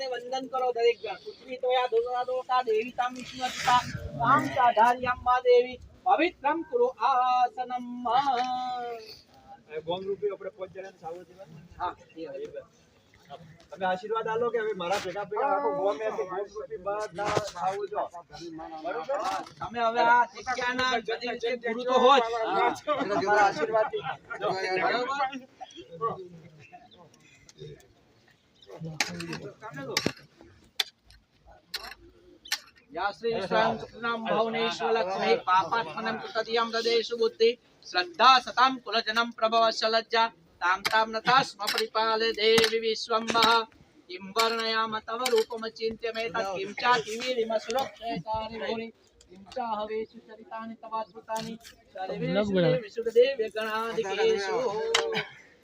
માતાને વંદન કરો દરેક જણ. પૃથ્વી તો યા દુર્ગા દોષા દેવી તામ વિષ્ણુ તામ અંબા દેવી. પવિત્રમ કુરુ આસનમ. ગોમ રૂપી આપણે પોચ જણાને સાવો હા તમે આશીર્વાદ આલો કે હવે મારા ભેગા ભેગા રાખો ગોમ કે ગોમ રૂપી બધા સાવો જો બરોબર? તમે હવે આ બધી રીતે ગુરુ તો હો. જ તમારા બરોબર? पापात्मनं कृतधियं हृदयेषु बुद्धि। श्रद्धा सतां कुलजनं प्रभवस्य लज्जा तां तां नता स्म परिपाले देवी विश्वम्भः। किं वर्णयाम तव रूपमचिन्त्य मे तत्, किं चातिवीरिम सुरक्षयकारि भूरि किं चाहवेषु चरितानि तवाद्भुतानि सर्वेषु विशुद्धदेव्य गणाधिकेषु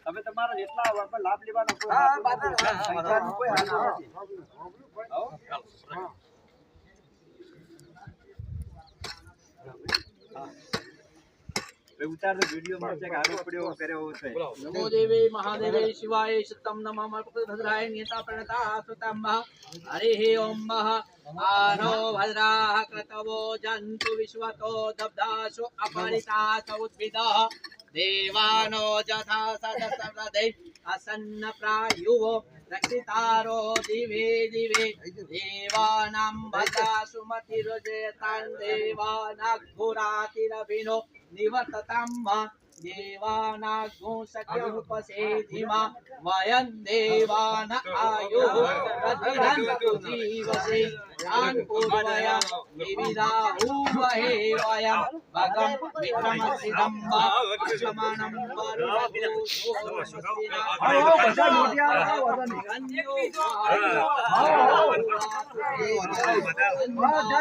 તમે તમારા જેટલા લાભ લેવાનો કોઈ ઉતાર તો વિડીયો માં છે કે આગળ પડ્યો કર્યો છે નમો દેવે મહાદેવે શિવાય સતમ નમઃ ભદ્રાય નિયતા પ્રણતા સુતમ્મા હરે હે ઓમ મહ આનો ભદ્રાહ કૃતવો જંતુ વિશ્વતો દબ્ધાસુ અપરિતા સૌદ્ભિદઃ देवानो जथा सदसदे असन्न प्रायुवो रक्षितारो दिवे दिवे। देवानां भद्रासु मतिरुजयतान् देवानाघुरातिरभिनो देवानाग्नो सख्युपसेधिमा वयं देवान आयुः प्रतिरन्तु जीवसे यान् पूर्वय विविधाहूवहे वयं भगं विक्रमसिदं वा क्षमाणं वरुणो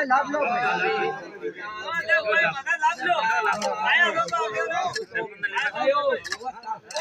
लाभ लो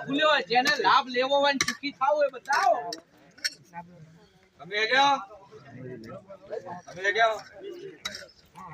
ખુલ્યો હોય જેને લાભ લેવો હોય ચૂકી થવું હોય બતાવો તમે જાઓ તમે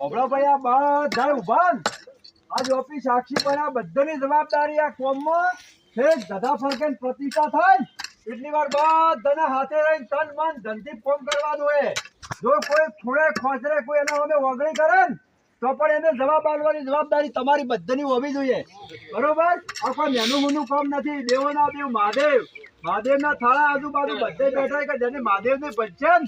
હમણાં ભાઈ આ બધા ઉભા ને. આજ ઓફિસ સાક્ષી પર આ બધાની જવાબદારી આ કોમમાં છે ધધા ફરકે પ્રતિષ્ઠા થાય ને, એટલી વાર બધાના હાથે રહીને તન મન ધનથી ફોન કરવા હોય જો કોઈ ખૂણે ખોચરે કોઈ એના અમે વગણી કરે ને, તો પણ એને જવાબ આપવાની જવાબદારી તમારી બધાની હોવી જોઈએ. બરોબર? આ કોઈ નાનું મોનું કામ નથી. દેવોના દેવ મહાદેવ. મહાદેવના થાળા આજુબાજુ બધે બેઠા કે જેને મહાદેવની ભજન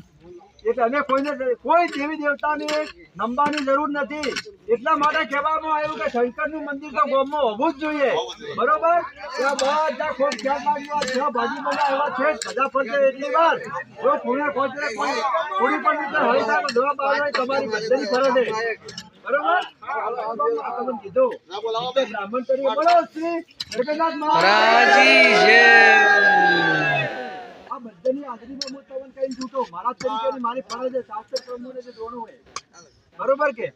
એટલે અમે કોઈને કોઈ દેવી દેવતાની નમવાની જરૂર નથી. એટલા માટે કહેવામાં આવ્યું કે શંકરનું મંદિર તો ગામમાં હોવું જ જોઈએ. બરોબર? ત્યાં બધા ખૂબ ખ્યાલ ત્યાં ભાજી બધા એવા છે બધા ફરશે એટલી વાર. જો ખૂણે કોઈ પણ રીતે જવાબ તમારી બધાની ફરજ છે બરોબર કીધું બ્રાહ્મણ તરીકે બોલો શ્રી હરકનાથ મહારાજ. બધાની હાજરીમાં હું તમને કઈ છૂટો. મારા તરીકેની મારી ફરજ છે. શાસ્ત્ર પ્રમુખને જે દોણું હોય. બરોબર કે?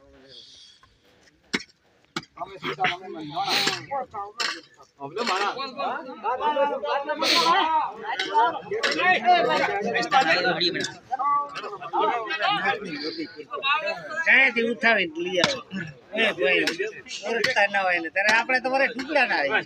ક્યાંયથી ઉઠાવીને લઈ આવો. એ ભાઈ ઓળખતા ના હોય ને ત્યારે આપણે તો વરે ટુકડા ના આવી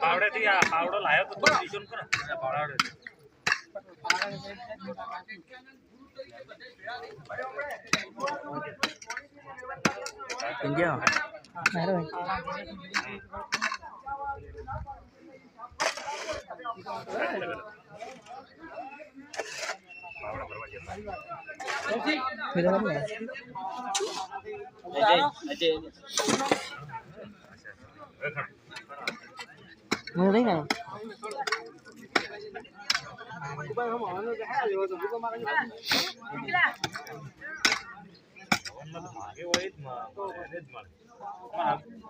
પાવડેથી આ પાવડો લાયો તો તું ટીશન કરો પાવડે માગે હોય જ માં એને જ મળે પણ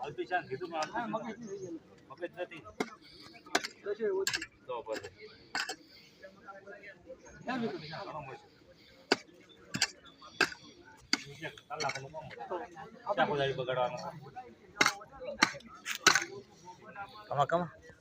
અલ્પિશાન કીધું પણ અલ્પિશાન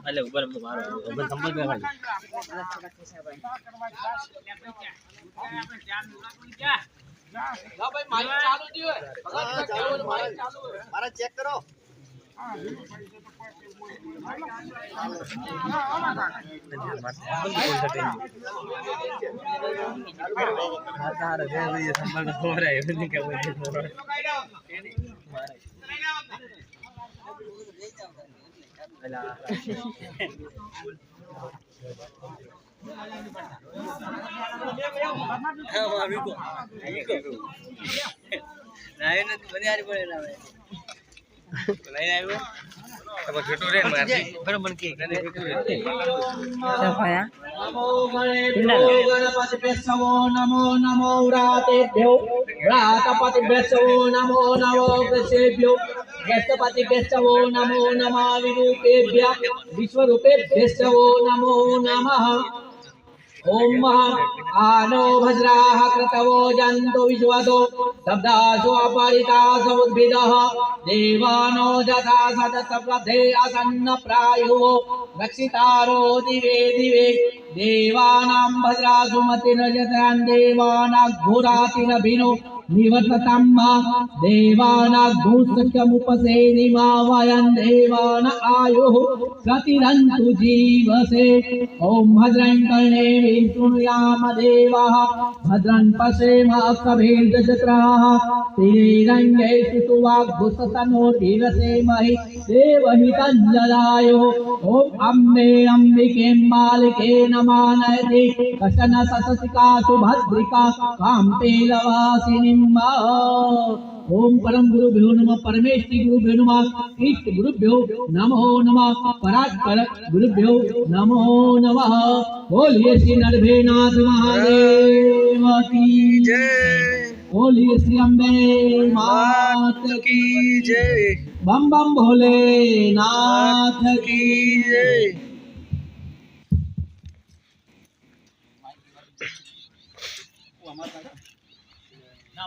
એટલે ઉપર મારો ઉપર સંપર્ક ના ભાઈ ભાઈ મારી ચાલુ જ હોય મારા ચેક કરો. संपर्क हो रहा है क्या बोल अभी को अभी को ना ये ना बनियारी पड़े ना नमो नमो रातेभ्यो रातपतिभ्यो नमो नमो कृषेभ्यो गृहस्थपतिभ्यो नमो नमः विरूपेभ्य विश्वरूपेभ्यो नमो नमः ओम आनो भज्राः क्रतवो जन्तु विश्वतो, शब्दासु अपरिता समुद्भिदः देवानो जथा सदसवधे असन्न प्रायुः रक्षितारो दिवे दिवे, देवानां भज्रासु मतिरजतान् देवानाघ्युरातिरभिनु निवर्तताम् देवानाघुसत्यमुपसेनिमा वयं देवान आयुः जीवसे। ॐ भद्रं कर्णे शृणुयाम देवाः, भद्रं पश्येम कभिर्दशत्राः श्रीरङ्गेषु सुवाग्भुसतनोर्भिरसेमहि देवहितञ्जलायो ॐ अम्बे अम्बिके मालिके नमानयति। कशन सतसिका सुभद्रिका काम्पेलवासिनीं ओम परम गुरुभ्यो नमः परमेष्टि गुरुभ्यो नमः इष्ट गुरुभ्यो नमो नमः परात्पर गुरुभ्यो नमो नम। बोलिए श्री नरभेनाथ महादेव की जय। बोलिए श्री अम्बे मात की जय। बम बम भोले नाथ की जय। આ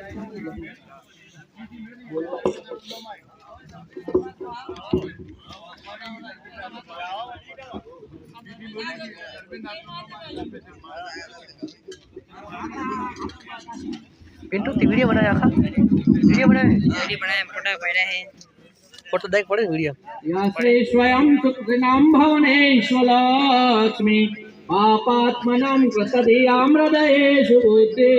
पिंटू ती वीडियो बनाया आखा. वीडियो बनाया. वीडियो बनाया फ़ोटो पड़ा है. फ़ोटो देख पड़े वीडियो या श्री स्वयं सुकृनां भवनेश्वलक्ष्मी पापात्मनां कृतधियाँ हृदयेषु बुद्धि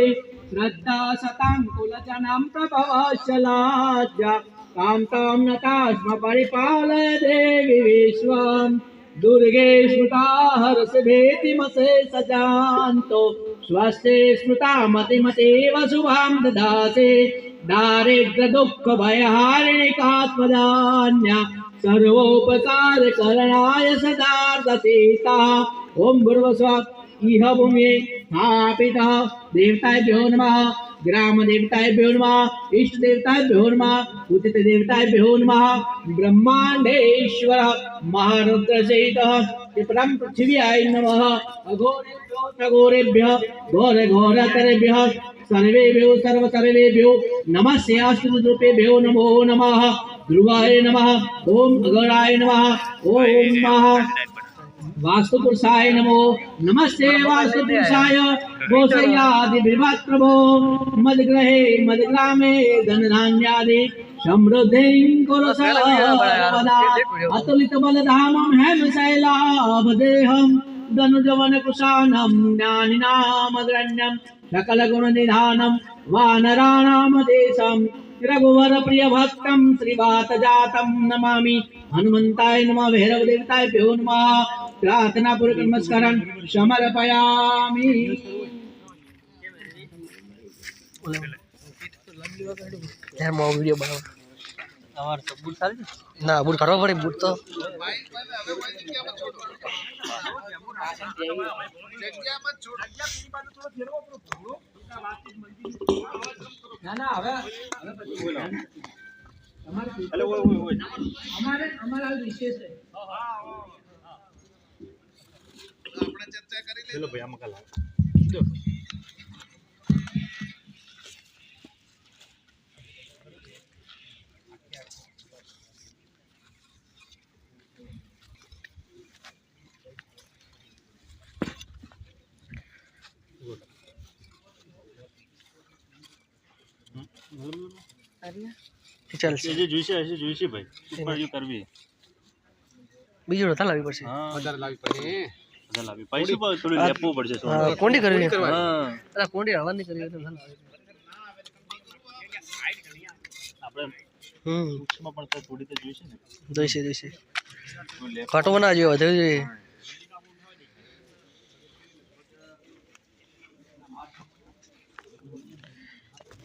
श्रद्धा सतां कुलजनां प्रभवशलाज्या तां तां नतास्म परिपालय देवि विश्वम् दुर्गे स्मृता हर्षभेतिमसे सजान्तो। स्वस्ते स्मृता मतिमतीव शुभां ददासे। दारिद्र दुःख भयहारिणि कात्मदान्या सर्वोपकार करणाय सदार्दतीता ॐ भूर्वस्व इह भूम्ये स्थापितः देवताभ्यो नमः, ग्रामदेवताभ्यो नमः, इष्टदेवताभ्यो नमः, उदितदेवताभ्यो नमः, ब्रह्माण्डेश्वर महारुद्रसहितः त्रिपुरं पृथिव्याय नमः, अघोरेभ्यो सघोरेभ्यः घोरघोरतरेभ्यः, सर्वेभ्यो सर्व सर्वेभ्यो नमस्यास्तुरूपेभ्यो नमो नमः, ध्रुवाय नमः ॐ अगराय नमः ॐ महा वास्तुपुरुषाय नमो। नमस्ते वास्तुपुरुषाय गोसयादिविभात् प्रभो। मद्ग्रहे, मद्ग्रामे, धनधान्यादि। समृद्धिं कुरु सर्वदा ज्ञानिनामग्रण्यं। सकलगुणनिधानं, वानराणामदेशं। रघुवर प्रिय भक्तम श्रीवात रघुवरप्रियभक्तं नमा हनुमताय नम भैरव देवताय प्यो नम। प्रार्थना पूर्वक नमस्कार समर्पयामि। यार मो वीडियो बनाओ। और तो बूट साल ना बूट करो बड़े बूट तो। जगह मत छोड़ जगह मेरी बात थोड़ा देर को पूरा ના ના હવે હવે પછી બોલો. અમારે એટલે ઓય, ઓય, ઓય. અમારે અમારા વિશેષ છે. ચલો ભાઈ આમાં કાલ ચાલશે જે જોઈશે હશે જોઈશે ભાઈ સુપારીઓ કરવી બીજું નતા લાવવી પડશે હા વધારે લાવવી પડે વધારે લાવવી પૈસા પણ થોડું લેપવું પડશે હા, સોનું. કોંડી કરવી હા અલા કોંડી હવા નહીં કરવી હોય તો ના લાવવી. આપણે હમ સૂક્ષ્મ પણ તો થોડી તો જોઈશે ને જોઈશે જોઈશે થોડું લેપ ઘાટો ના જોઈએ વધુ જોઈએ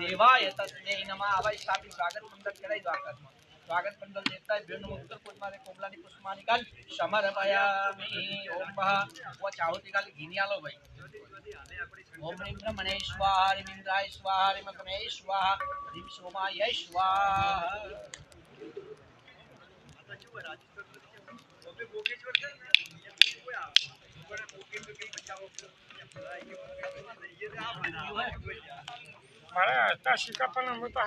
देवाय तस्मै नमः अवैष्टापि स्वागत सुंदर करे द्वारका स्वागत मंडल देवता विभिन्न उत्तर पुष्पाने कोमलानी पुष्पानिकाल समर्पयामि ओम महा व चाहुतिकाल घिनी आलो भाई। ओम ह्रीं ब्रह्मणे स्वाहा ह्रीं इन्द्राय स्वाहा ह्रीं मकमे स्वाहा ह्रीं सोमाय स्वाहा ये आप યજ્ઞાનંદ સુદાસુગણા દેવાય તસ્મે નમઃ આવાય સ્થાપિત સ્વાગત મંડળ કરાઈ દો આકાશમાં સ્વાગત મંડળ દેવતા ભીડ ઉત્તર કોટમારે કોમલાની પુષ્પાની કાલ સમર્પયામિ ઓમ મહ ઓ ચાહુતિ કાલ ઘીની આલો ભાઈ ઓમ રીમ બ્રહ્મણે સ્વાહા રીમ ઇન્દ્રાય સ્વાહા રીમ અગ્ને સ્વાહા રીમ સોમાય સ્વાહા મારે હતા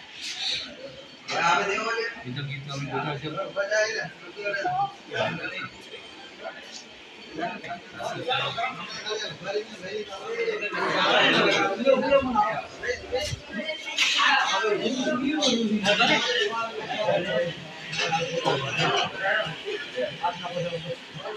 સિક્કા પણ હું તો इधर गीत हम देखा चल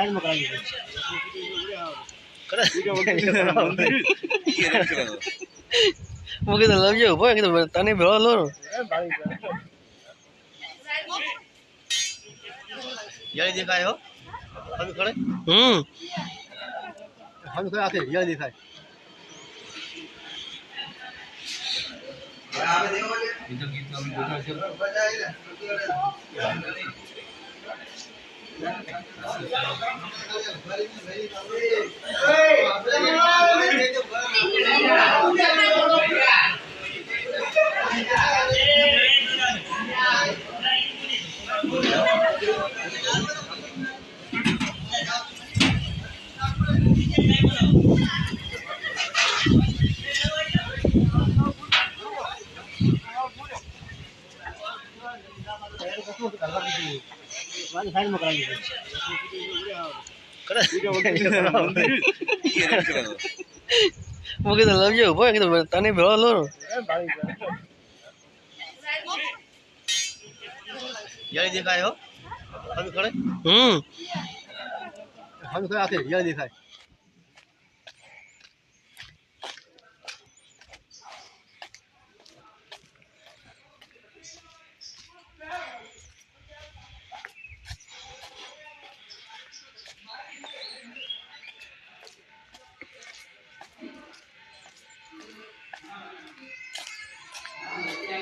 સાઈડમાં કાઢી કીધું લવજો ભાઈ કીધું તને ભેળો લો જળી દેખાય હો હમ હમ ખરે આખે જળી દેખાય બીજો ગીત અમે જોતા છે Gracias. હું કીધું લવજો ઊભો કીધું તને ભેળો લો. દેખાય હો? હવે ખડે હમ. હવે